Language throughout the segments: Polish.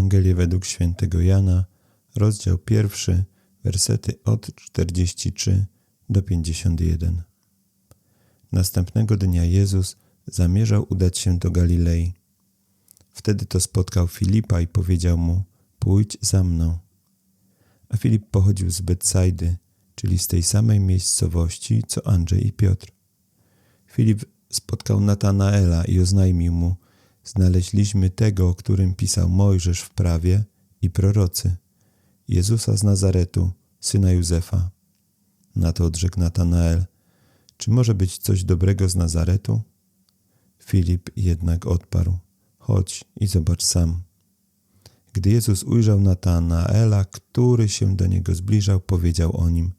Ewangelię według świętego Jana, rozdział pierwszy, wersety od 43 do 51. Następnego dnia Jezus zamierzał udać się do Galilei. Wtedy to spotkał Filipa i powiedział mu: Pójdź za mną. A Filip pochodził z Betsajdy, czyli z tej samej miejscowości co Andrzej i Piotr. Filip spotkał Natanaela i oznajmił mu: Znaleźliśmy tego, o którym pisał Mojżesz w prawie i prorocy, Jezusa z Nazaretu, syna Józefa. Na to odrzekł Natanael: Czy może być coś dobrego z Nazaretu? Filip jednak odparł: Chodź i zobacz sam. Gdy Jezus ujrzał Natanaela, który się do niego zbliżał, powiedział o nim: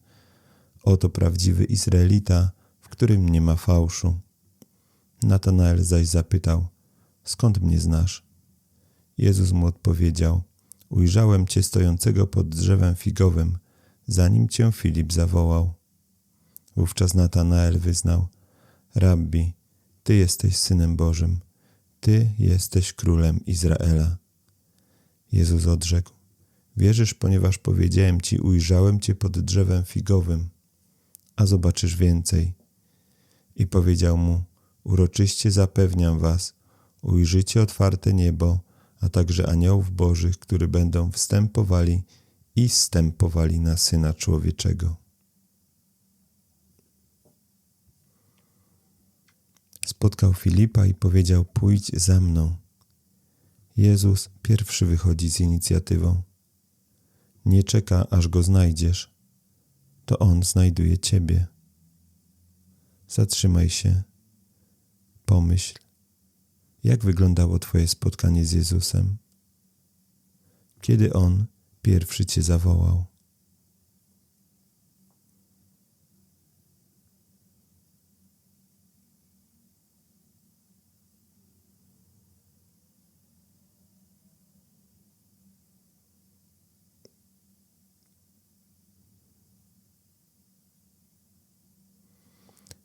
Oto prawdziwy Izraelita, w którym nie ma fałszu. Natanael zaś zapytał: Skąd mnie znasz? Jezus mu odpowiedział: Ujrzałem cię stojącego pod drzewem figowym, zanim cię Filip zawołał. Wówczas Natanael wyznał: Rabbi, ty jesteś synem Bożym, ty jesteś królem Izraela. Jezus odrzekł: Wierzysz, ponieważ powiedziałem ci: Ujrzałem cię pod drzewem figowym, a zobaczysz więcej. I powiedział mu: Uroczyście zapewniam was, ujrzycie otwarte niebo, a także aniołów bożych, którzy będą wstępowali i stępowali na Syna Człowieczego. Spotkał Filipa i powiedział: Pójdź za mną. Jezus pierwszy wychodzi z inicjatywą. Nie czeka, aż go znajdziesz, to on znajduje ciebie. Zatrzymaj się, pomyśl, jak wyglądało Twoje spotkanie z Jezusem? Kiedy On pierwszy Cię zawołał?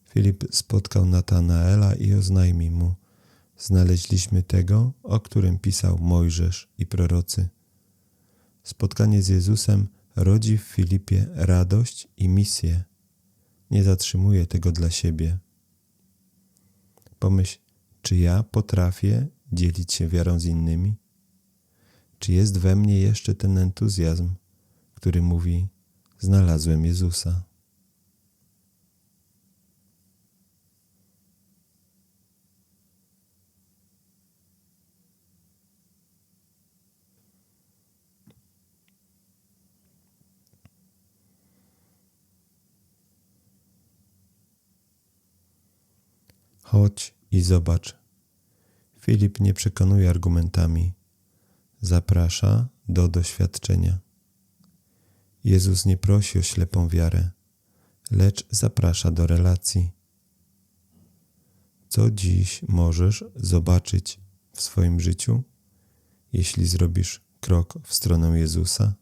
Filip spotkał Natanaela i oznajmił mu – znaleźliśmy tego, o którym pisał Mojżesz i prorocy. Spotkanie z Jezusem rodzi w Filipie radość i misję. Nie zatrzymuje tego dla siebie. Pomyśl, czy ja potrafię dzielić się wiarą z innymi? Czy jest we mnie jeszcze ten entuzjazm, który mówi: Znalazłem Jezusa? Chodź i zobacz. Filip nie przekonuje argumentami, zaprasza do doświadczenia. Jezus nie prosi o ślepą wiarę, lecz zaprasza do relacji. Co dziś możesz zobaczyć w swoim życiu, jeśli zrobisz krok w stronę Jezusa?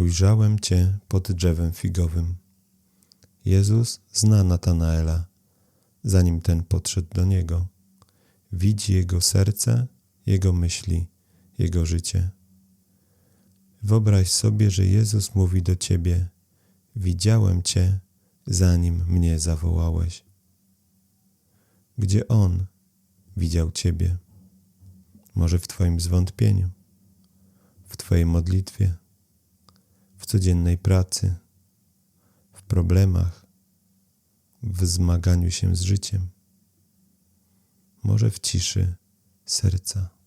Ujrzałem Cię pod drzewem figowym. Jezus zna Natanaela, zanim ten podszedł do niego. Widzi jego serce, jego myśli, jego życie. Wyobraź sobie, że Jezus mówi do Ciebie: Widziałem Cię, zanim mnie zawołałeś. Gdzie On widział Ciebie? Może w Twoim zwątpieniu, w Twojej modlitwie codziennej pracy, w problemach, w zmaganiu się z życiem, może w ciszy serca.